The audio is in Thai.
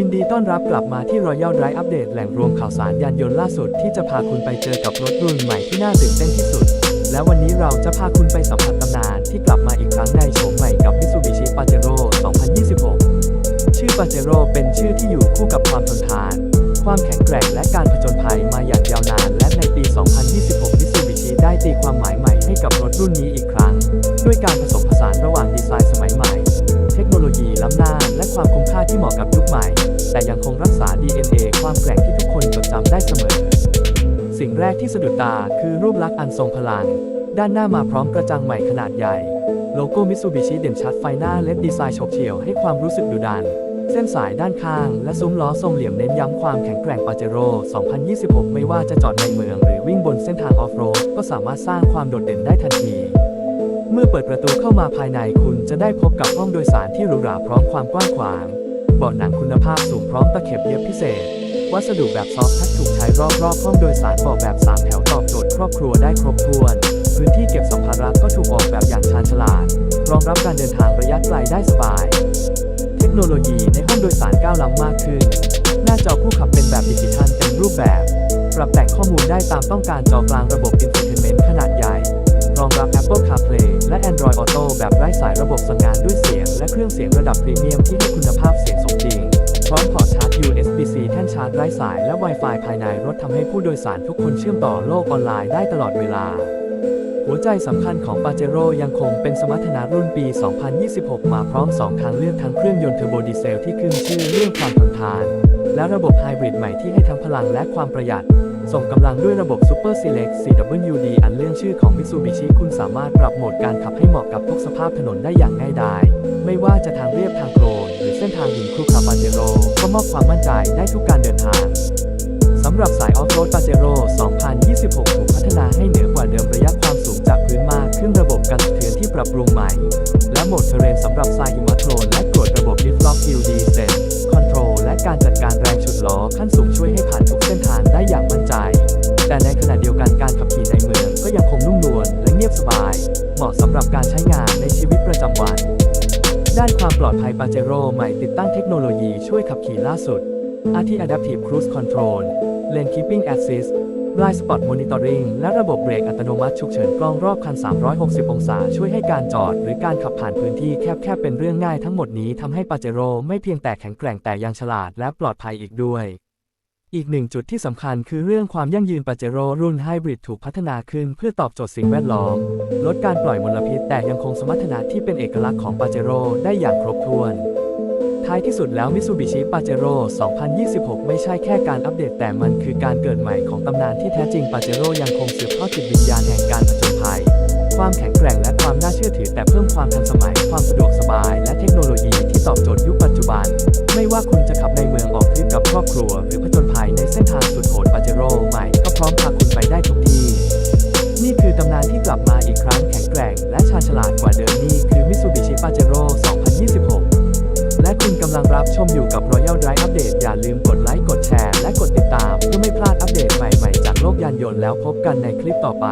ินดีต้อนรับกลับมาที่ Royal Drive Update แหล่งรวมข่าวสารยานยนต์ล่าสุดที่จะพาคุณไปเจอกับรถรุ่นใหม่ที่น่าตื่นเต้นที่สุด และวันนี้เราจะพาคุณไปสัมผัสตำนานที่กลับมาอีกครั้งในโฉมใหม่กับ Mitsubishi Pajero 2026 ชื่อ Pajero เป็นชื่อที่อยู่คู่กับความทนทาน ความแข็งแกร่งและการผจญภัยมาอย่างยาวนาน และในปี 2026 Mitsubishi ได้ตีความหมายใหม่ให้กับรถรุ่นนี้อีกครั้ง ด้วยการผสมผสานระหว่างดีไซน์สมัยใหม่ เทคโนโลยีล้ำหน้าและความคุ้มค่าที่เหมาะกับยุคใหม่ แต่ยังคงรักษา DNA ความแกร่งที่ทุกคนจดจำได้เสมอ สิ่งแรกที่สะดุดตาคือรูปลักษณ์อันทรงพลัง ด้านหน้ามาพร้อมกระจังใหม่ขนาดใหญ่ โลโก้มิตซูบิชิเด่นชัดไฟหน้าและดีไซน์ฉบเฉี่ยวให้ความรู้สึกดุดัน เส้นสายด้านข้าง และซุ้มล้อทรงเหลี่ยมเน้นย้ำความแข็งแกร่งปาเจโร่ 2026 ไม่ว่าจะจอดในเมือง หรือวิ่งบนเส้นทางออฟโรดก็สามารถสร้างความโดดเด่นได้ทันทีเมื่อเปิดประตูเข้ามาภายในคุณจะได้พบกับห้องโดยสารที่หรูหราพร้อมความกว้างขวาง เบาะหนังคุณภาพสูงพร้อมตะเข็บเย็บพิเศษ วัสดุแบบซอฟท์ทัชถูกใช้รอบๆห้องโดยสารเบาะแบบ 3 แถวตอบโจทย์ครอบครัวได้ครบถ้วน พื้นที่เก็บสัมภาระก็ถูกออกแบบอย่างชาญฉลาด รองรับการเดินทางระยะไกลได้สบาย เทคโนโลยีในห้องโดยสารก้าวล้ำมากขึ้น หน้าจอผู้ขับเป็นแบบดิจิทัลเต็มรูปแบบ ปรับแต่งข้อมูลได้ตามต้องการจอกลางระบบ Infotainment ขนาดใหญ่ รองรับ Apple CarPlay และ Android Auto แบบไร้สายระบบสั่งงานด้วยเสียง และเครื่องเสียงระดับพรีเมียมที่ให้คุณภาพเสียงสมจริง พร้อมพอร์ตชาร์จ USB-C แท่นชาร์จไร้สายและ Wi-Fi ภายในรถทำให้ผู้โดยสารทุกคนเชื่อมต่อโลกออนไลน์ได้ตลอดเวลา หัวใจสำคัญของ Pajero ยังคงเป็นสมรรถนะรุ่นปี 2026 มาพร้อม 2 ทางเลือกทั้งเครื่องยนต์เทอร์โบดีเซลที่ขึ้นชื่อเรื่องความทนทาน และระบบไฮบริดใหม่ที่ให้ทั้งพลังและความประหยัด ส่งกำลังด้วยระบบ Super Select CWD อันเรื่องชื่อของ Mitsubishi คุณสามารถปรับโหมดการขับให้เหมาะกับทุกสภาพถนนได้อย่างง่ายดาย ไม่ว่าจะทางเรียบทางโคลนหรือเส้นทางหินคลุกคาปาเจโรก็มอบความมั่นใจได้ทุกการเดินทางสำหรับสายออฟโรดปาเจโร่2026 ถูกพัฒนาให้เหนือกว่าเดิมระยะความสูงจากพื้นมากขึ้นระบบกันสะเทือนที่ปรับปรุงใหม่ และโหมดเทเรนสำหรับทรายหิมะโคลนและก ยังคงนุ่มนวลและเงียบสบาย เหมาะสำหรับการใช้งานในชีวิตประจำวัน ด้านความปลอดภัยปาเจโร่ใหม่ติดตั้งเทคโนโลยีช่วยขับขี่ล่าสุด อาทิ Adaptive Cruise Control Lane Keeping Assist Blind Spot Monitoring และระบบเบรกอัตโนมัติฉุกเฉินกล้องรอบคัน 360 องศา ช่วยให้การจอด หรือการขับผ่านพื้นที่แคบๆเป็นเรื่องง่ายทั้งหมดนี้ทำให้ปาเจโร่ไม่เพียงแต่แข็งแกร่งแต่ยังฉลาดและปลอดภัยอีกด้วย อีกหนึ่งจุดที่สำคัญคือเรื่องความยั่งยืนปาเจโร่รุ่นไฮบริดถูกพัฒนาขึ้นเพื่อตอบโจทย์สิ่งแวดล้อม ลดการปล่อยมลพิษแต่ยังคงสมรรถนะที่เป็นเอกลักษณ์ของปาเจโร่ได้อย่างครบถ้วน ท้ายที่สุดแล้ว Mitsubishi Pajero 2026 ไม่ใช่แค่การอัปเดตแต่มันคือการเกิดใหม่ของตำนานที่แท้จริง Pajero ยังคงสืบทอดจิตวิญญาณแห่งการผจญภัย ความแข็งแกร่งและความน่าเชื่อถือแต่เพิ่มความทันสมัย ความสะดวกสบาย และเทคโนโลยีที่ตอบโจทย์ยุคปัจจุบัน ไม่ว่าคุณจะขับในเมืองออกทริปกับครอบครัว ข็งแกร่งและชาญฉลาดกว่าเดิมนี่คือ Mitsubishi Pajero 2026 และคุณกำลังรับชมอยู่กับ Royal Drive Update อย่าลืมกดไลค์ กดแชร์ และกดติดตาม เพื่อไม่พลาดอัปเดตใหม่ ๆ จากโลกยานยนต์แล้วพบกันในคลิปต่อไป